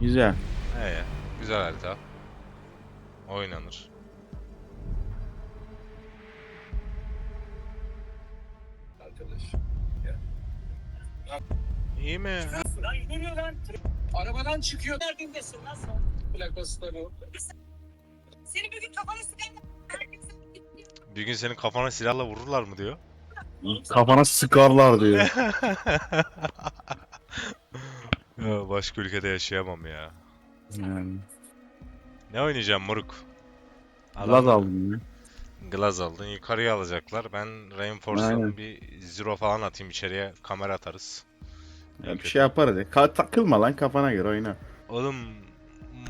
Güzel. Ya. Güzel harita. Oynanır. Arkadaş. İyi mi? Lan yürüyor lan. Arabadan çıkıyor. Neredesin lan sen? Plakası da bu. Seni bir gün kafana sıkarım. Bir gün senin kafana silahla vururlar mı diyor. Kafana sıkarlar diyor. Ya başka ülkede yaşayamam ya. Yani. Ne oynayacağım moruk? Laz aldım ya. Glaz aldın. Yukarıya alacaklar. Ben Aynen. Reinforce'dan bir zero falan atayım içeriye. Kamera atarız. Ya bir şey yaparız ya. Ka- takılma lan kafana göre oyna. Oğlum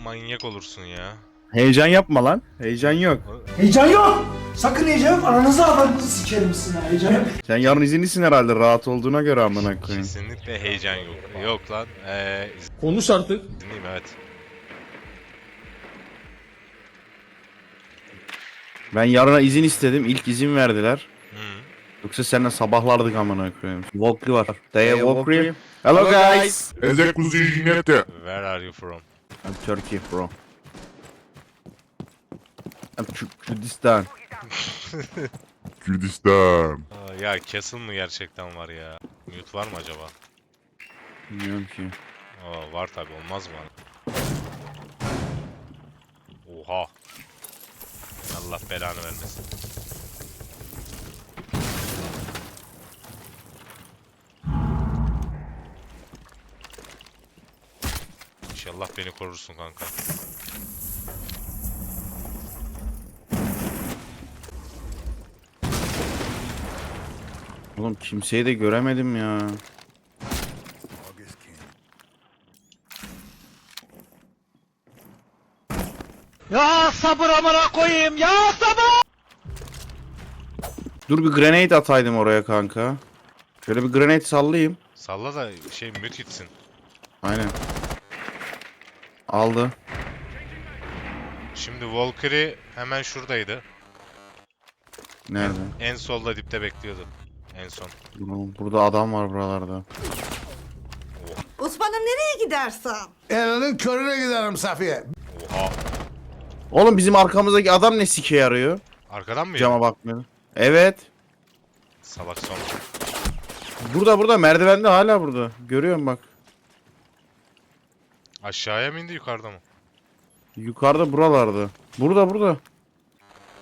manyak olursun ya. Heyecan yapma lan. Heyecan yok. Heyecan yok. Sakın heyecan yok. Ananızı avradınızı sikerim sizin ha. Heyecan yok. Sen yarın izinlisin herhalde rahat olduğuna göre amına koyayım. Kesinlikle heyecan yok. Yok lan. Ee, Konuş artık. izinliyim evet. Ben yarına izin istedim. İlk izin verdiler. Hı. Yoksa seninle sabahlardık amına koyayım. Valkyrie var. Daya Valkyrie. Hello guys. Eze kuzu jinete. Where are you from? I'm Turkey bro. Kürdistan. Kürdistan. Aa, ya Castle mı gerçekten var ya? Mute var mı acaba? Bilmiyorum ki. Aa, var tabi olmaz mı? Oha. Allah belanı vermesin. İnşallah beni korursun kanka. Oğlum kimseyi de göremedim ya. Ya sabır amına koyayım ya sabır. Dur bir grenade ataydım oraya kanka. Şöyle bir grenade sallayayım. Salla da şey mute gitsin. Aynen. Aldı. Şimdi Valkyrie hemen şuradaydı. Nerede? En solda dipte bekliyordu. En son. Burada adam var buralarda. Osman'ım nereye gidersen? Elinin körüne giderim Safiye. Oha. Oğlum bizim arkamızdaki adam ne sike yarıyor? Arkadan mı Cama bakmıyor. Evet. Salak son. Burada burada merdivende hala burada. Görüyorum bak. Aşağıya mı indi yukarıda mı? Yukarıda buralarda. Burada burada.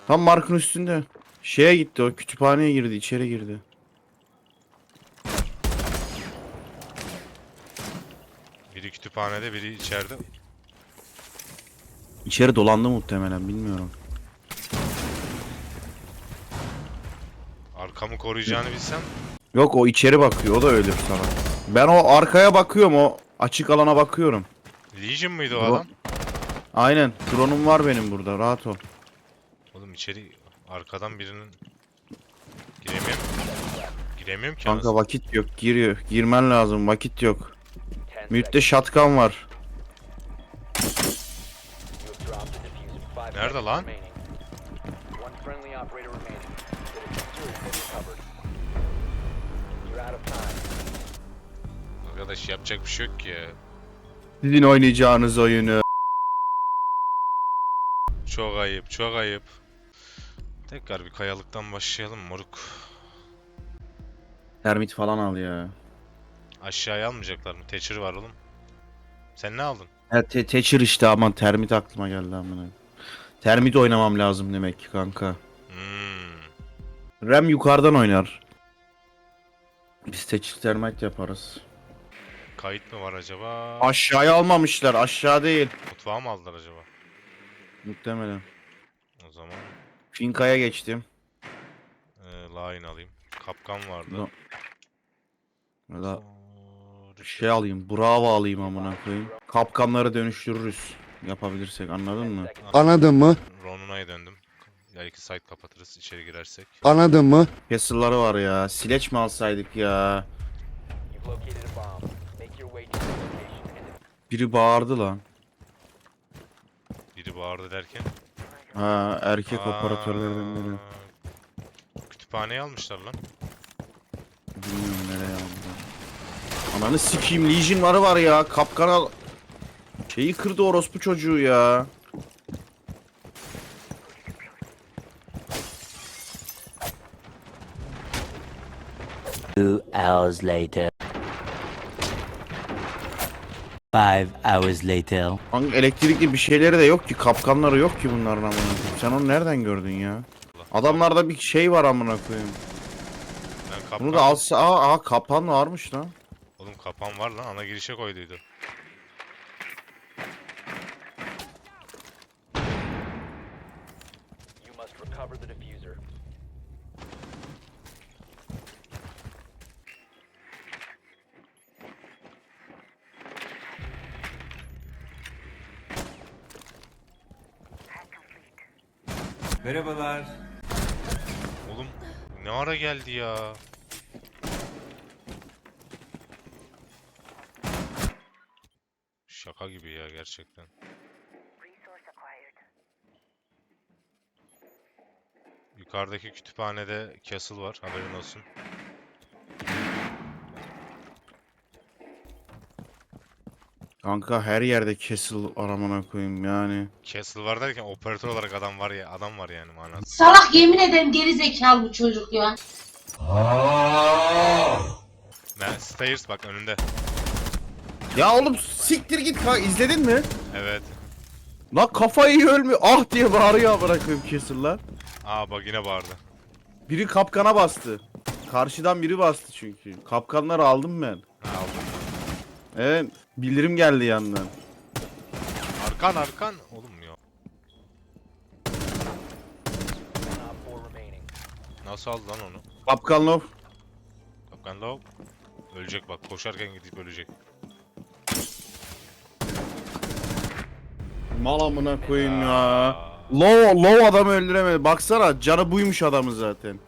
Tam markın üstünde. Şeye gitti o kütüphaneye girdi içeri girdi. Biri kütüphanede biri içeride. İçeri dolandı muhtemelen bilmiyorum. Arkamı koruyacağını bilsem. Yok o içeri bakıyor o da ölür sana. Ben o arkaya bakıyorum o açık alana bakıyorum. Legion mıydı o Bro- adam? Aynen drone'um var benim burada rahat ol. Oğlum içeri arkadan birinin giremiyorum. Giremiyorum ki Kanka anasını. vakit yok giriyor. Girmen lazım vakit yok. Mütte shotgun var. Nerede lan? Arkadaş yapacak bir şey yok ki. Sizin oynayacağınız oyunu. Çok ayıp, çok ayıp. Tekrar bir kayalıktan başlayalım moruk. Termit falan al ya. Aşağıya almayacaklar mı? Thatcher var oğlum. Sen ne aldın? Ha, te Thatcher işte aman termit aklıma geldi amına. Termit oynamam lazım demek ki kanka. Hmm. Rem yukarıdan oynar. Biz Thatcher termit yaparız. Kayıt mı var acaba? Aşağıya almamışlar aşağı değil. Mutfağa mı aldılar acaba? Muhtemelen. O zaman Finka'ya geçtim. e, line alayım. Kapkan vardı. No. Doğru. Şey alayım. Bravo alayım amına koyayım. Kapkanları dönüştürürüz. Yapabilirsek anladın mı? Anladın mı? Ronuna'ya döndüm. Belki site kapatırız içeri girersek. Anladın mı? Castle'ları var ya. Sileç mi alsaydık ya? Biri bağırdı lan. Biri bağırdı derken. Ha erkek operatörlerden biri. Aa, Kütüphaneyi almışlar lan. Aldı. Ananı sikeyim Legion'ları var ya. Kapkan al. Şeyi kırdı orospu çocuğu ya. Two hours later. Five hours later. Hangi elektrikli bir şeyleri de yok ki. Kapkanları yok ki bunların amına koyayım. Sen onu nereden gördün ya? Adamlarda bir şey var amına koyayım. Ben. Bunu da alsa aa, aa kapan varmış lan. Oğlum kapan var lan ana girişe koyduydu. Merhabalar. Oğlum ne ara geldi ya? Şaka gibi ya gerçekten. Yukarıdaki kütüphanede castle var haberin olsun. Kanka her yerde kesil aramana koyayım yani. Castle var derken operatör olarak adam var ya adam var yani manası. Salak yemin ederim geri zekalı bu çocuk ya. Ne stairs bak önünde. Ya oğlum siktir git kanka izledin mi? Evet. Lan kafayı ölmüyor. Ah diye bağırıyor koyayım kesil'lar. Aa bak yine bağırdı. Biri kapkana bastı. Karşıdan biri bastı çünkü. Kapkanları aldım ben. Ha, aldım. Evet. Bildirim geldi yandan. Arkan arkan. Oğlum ya. Nasıl aldı lan onu? Kapkan love. Kapkan Lav. Ölecek bak koşarken gidip ölecek. Mal amına koyayım ya. Low, low adamı öldüremedi. Baksana canı buymuş adamın zaten.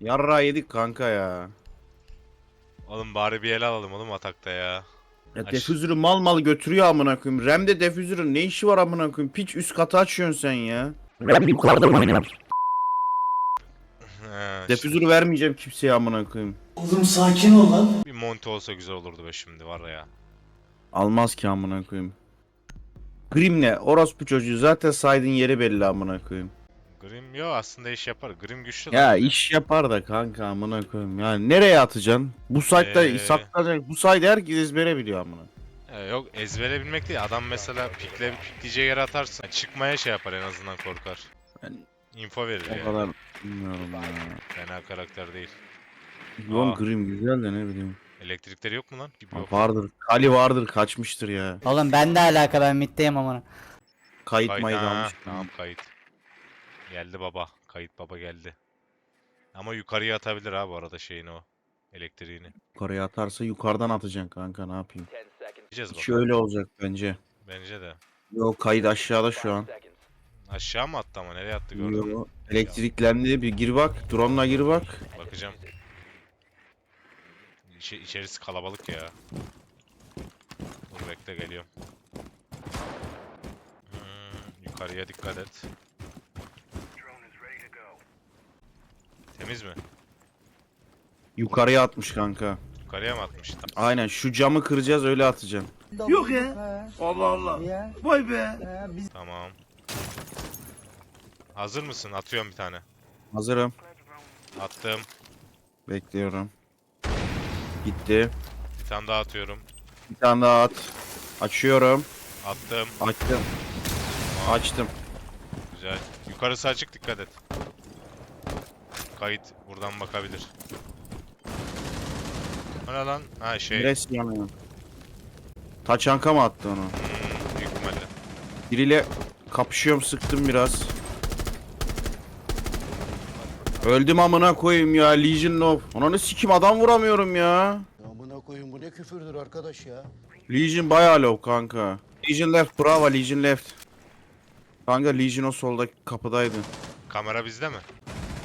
Yarra yedik kanka ya. Oğlum bari bir el alalım oğlum atakta ya. Ya Aş- defüzörü mal mal götürüyor amına koyayım. Rem'de defüzörün ne işi var amına koyayım? Piç üst katı açıyorsun sen ya. He, Defüzörü vermeyeceğim kimseye amına koyayım. Oğlum sakin ol lan. bir monte olsa güzel olurdu be şimdi var ya. Almaz ki amına koyayım. Grim'le orospu çocuğu zaten saydığın yeri belli amına koyayım. Grim yo aslında iş yapar. Grim güçlü Ya lan. iş yapar da kanka amına koyayım. Yani nereye atacaksın? Bu site'da Ee. saklanacak. Bu site herkes ezbere biliyor amına. Ee, yok ezbere bilmek değil. Adam mesela pikle pikleyeceği yere atarsın. Çıkmaya şey yapar en azından korkar. Ben- Info verir O yani. kadar bilmiyorum ya. Fena karakter değil. Oğlum Aa. Grim güzel de ne bileyim. Elektrikleri yok mu lan? Gibi yok. Vardır. Kali vardır kaçmıştır ya. Oğlum ben de alaka ben middeyim amına. Kayıt Kayıt, maydı ha, almış. Tamam kayıt. Geldi baba. Kayıt baba geldi. Ama yukarıya atabilir ha bu arada şeyini o. Elektriğini. Yukarıya atarsa yukarıdan atacaksın kanka ne yapayım. Gideceğiz Hiç bakalım. öyle olacak bence. Bence de. Yok kayıt aşağıda şu an. Aşağı mı attı ama nereye attı gördün mü? Yo, elektriklendi bir gir bak. Drone'la gir bak. Bakacağım. İçi, içerisi kalabalık ya. Dur bekle geliyorum. Hmm, yukarıya dikkat et. Temiz mi? Yukarıya atmış kanka. Yukarıya mı atmış? Tamam. Aynen şu camı kıracağız öyle atacaksın. Yok ya. Allah Allah. Vay be. Tamam. Hazır mısın? Atıyorum bir tane. Hazırım. Attım. Bekliyorum. Gitti. Bir tane daha atıyorum. Bir tane daha at. Açıyorum. Attım. Açtım. Açtım. Güzel. Yukarısı açık dikkat et. Kayıt buradan bakabilir. O ne lan? Ha şey. Res yanıyor. Taçanka mı attı onu? Hmm, büyük ihtimalle. Biriyle kapışıyorum sıktım biraz. Öldüm amına koyayım ya Legion of. Ona ne sikim adam vuramıyorum ya. Amına koyun bu ne küfürdür arkadaş ya. Legion bayağı low kanka. Legion left bravo Legion left. Kanka Legion o soldaki kapıdaydı. Kamera bizde mi?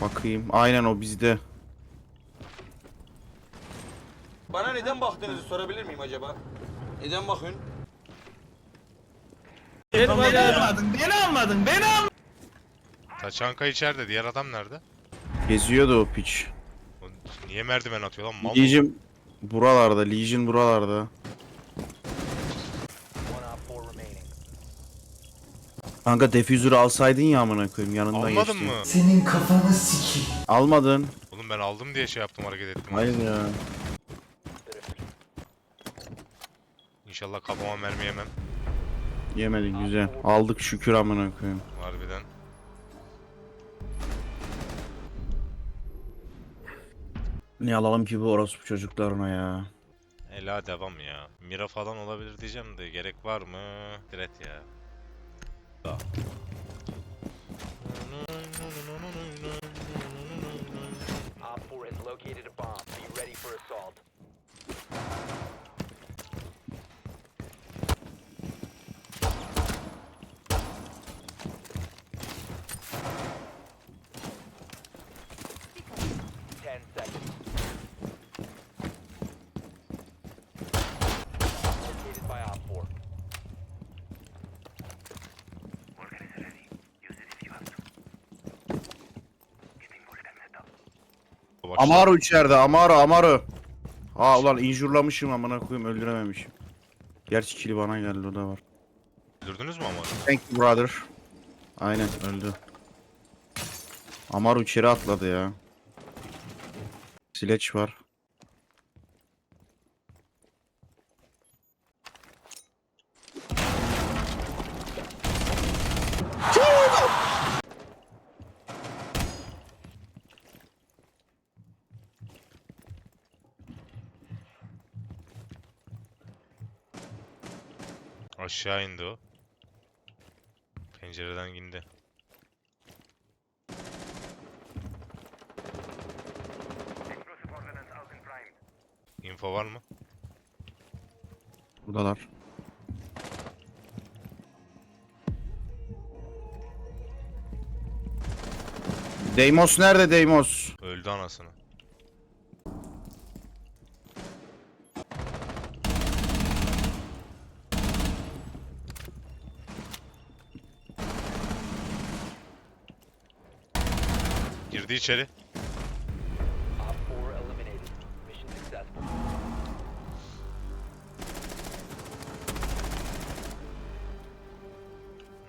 Bakayım aynen o bizde. Bana neden baktığınızı sorabilir miyim acaba? Neden bakıyorsun? Taçanka içeride. Diğer adam nerede? Geziyordu o piç. O Niye merdiven atıyor lan? Mal mı? Legion, Buralarda. Legion buralarda. Kanka defüzörü alsaydın ya amına koyayım yanında Almadın geçti. mı? Senin kafanı sikeyim. Almadın. Oğlum ben aldım diye şey yaptım hareket ettim. Hayır ya. İnşallah kafama mermi yemem. Yemedin güzel. Aldık şükür amına koyayım. Ne alalım ki bu orospu çocuklarına ya. Ela devam ya. Mira falan olabilir diyeceğim de gerek var mı? Direkt ya. Başla. Amaro içeride Amaro Amaro. Ha ulan injurlamışım amına koyayım öldürememişim. Gerçi kili bana geldi o da var. Öldürdünüz mü ama? Thank you brother. Aynen öldü. Amaro içeri atladı ya. Sileç var. Aşağı indi o. Pencereden indi. Info var mı? Buradalar. Deimos nerede Deimos? Öldü anasını. Girdi içeri.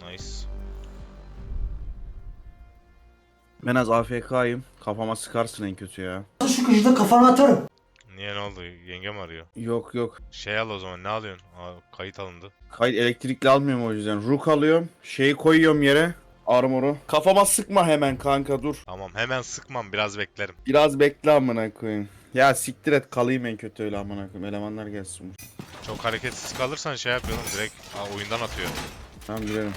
Nice. Ben az AFK'yım. Kafama sıkarsın en kötü ya. Şu köşede kafana atarım. Niye ne oldu? Yengem arıyor. Yok yok. Şey al o zaman ne alıyorsun? Aa, kayıt alındı. Kayıt elektrikli almıyorum o yüzden. Rook alıyorum. Şeyi koyuyorum yere. Armoru. Kafama sıkma hemen kanka dur. Tamam hemen sıkmam biraz beklerim. Biraz bekle amına koyayım. Ya siktir et kalayım en kötü öyle amına koyayım. Elemanlar gelsin. Çok hareketsiz kalırsan şey yapıyorum direkt aa, oyundan atıyor. Tamam girelim.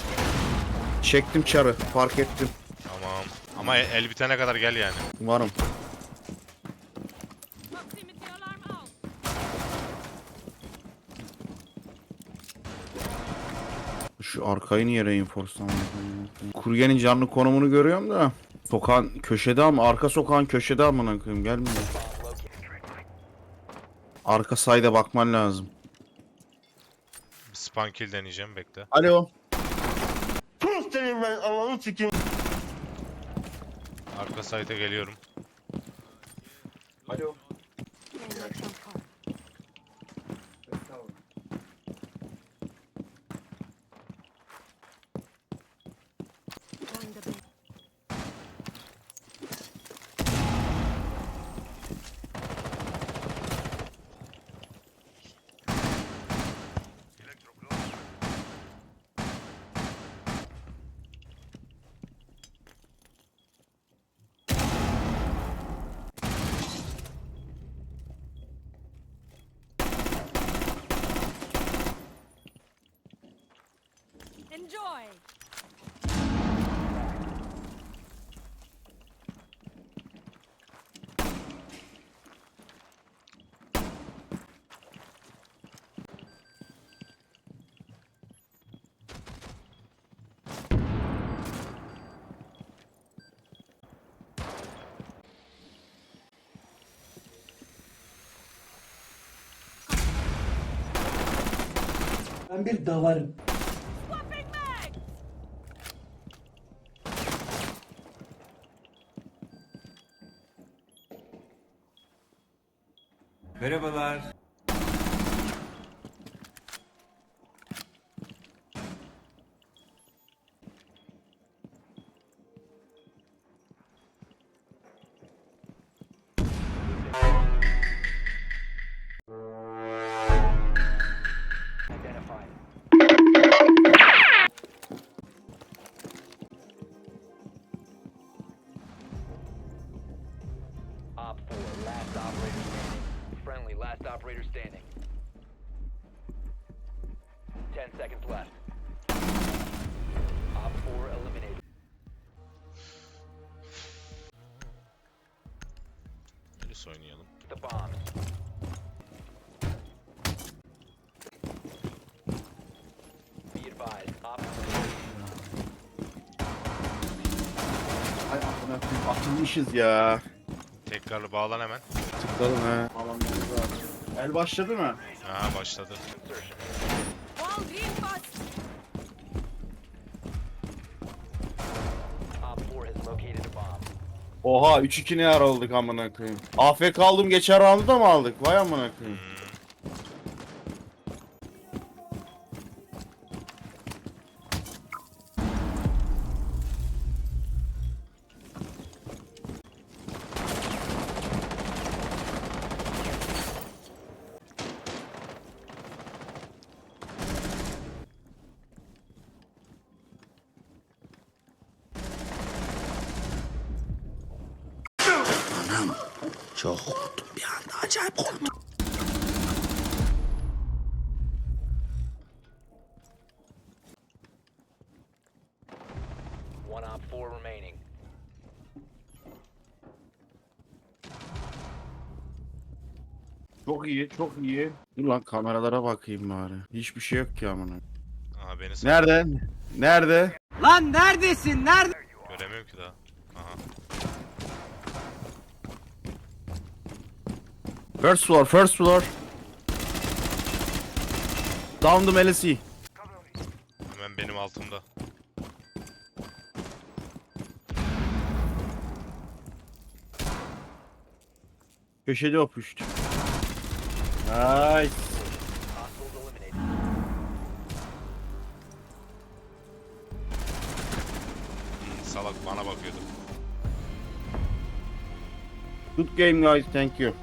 Çektim çarı. Fark ettim. Tamam. Ama el, el bitene kadar gel yani. Varım. Şu arkayı niye reinforce'lamadın? Kuryenin canlı konumunu görüyorum da. Sokağın köşede ama arka sokağın köşede amına koyayım gelmiyor. Arka sayda bakman lazım. Bir Spawn kill deneyeceğim bekle. Alo. Arka site'e geliyorum. Alo. Enjoy. Ben bir davarım. Merhabalar. Op Polis oynayalım. The bombs. Be advised, Op 4 Ay amına koyayım atılmışız ya. Tekrarlı bağlan hemen. Tıkladım he. Alanlarımız lazım. El başladı mı? Aha başladı. Wall reinforced. Oha 3-2 ne ara olduk amına koyayım. AFK aldım geçen roundda mı aldık? Vay amına koyayım. 4 remaining. Çok iyi çok iyi. Dur lan kameralara bakayım bari. Hiçbir şey yok ki amına. Aha beni sağ Nerede? Nerede? Lan neredesin? Nerede? göremiyorum ki daha. Aha. First floor, first floor. Down the LSE. Hemen benim altımda. Köşede öpüştü. Nice. Hmm, salak bana bakıyordu. Good game guys, thank you.